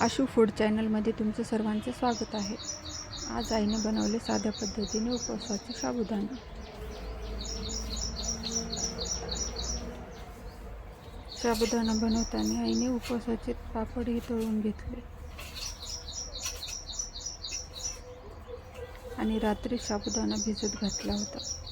Ashu food चॅनलमध्ये तुमचं सर्वांचं स्वागत आहे. आज आईने बनवले साध्या पद्धतीने उपवासाचे साबुदाणा. साबुदाणा बनवताना आईने उपवासाचे पापडही तळून घेतले. आणि रात्री साबुदाणा भिजत घातला होता.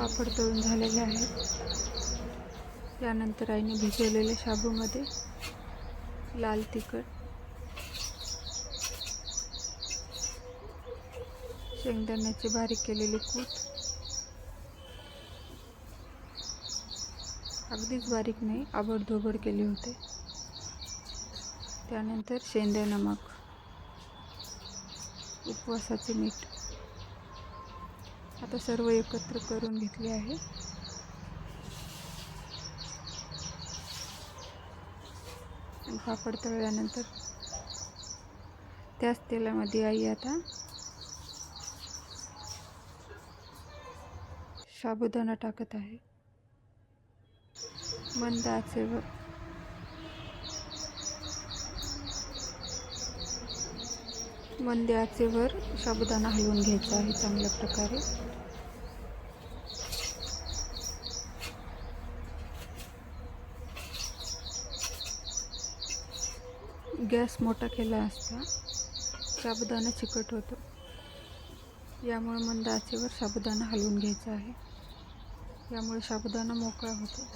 पापड तळून झालेले आहेत त्यानंतर आईने भिजवलेल्या शाबूमध्ये लाल तिखट शेंगदाण्याचे बारीक केलेले कूट अगदीच बारीक नाही आबडधोबड केले होते. त्यानंतर शेंदे नमक उपवासाचे मीठ आता सर्व एकत्र करून घेतले आहे. आणि पापड तळल्यानंतर त्याच तेलामध्ये आई आता साबुदाणा टाकत आहे. मंद आचेवर. मंद आचेवर साबुदाणा हलवून घ्यायचा आहे चांगल्या प्रकारे. गॅस मोठा केला असता साबुदाणा चिकट होतो. यामुळे मंद आचेवर साबुदाणा हलवून घ्यायचा आहे. यामुळे साबुदाणा मोकळा होतो.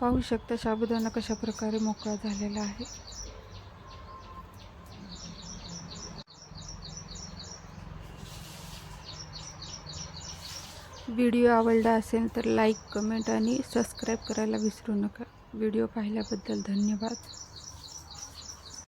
पाहू शकता साबुदाणा कशा प्रकारे मोकळा झालेला आहे. व्हिडिओ आवडला असेल तर लाईक कमेंट आणि सबस्क्राईब करायला विसरू नका. व्हिडिओ पाहिल्याबद्दल धन्यवाद.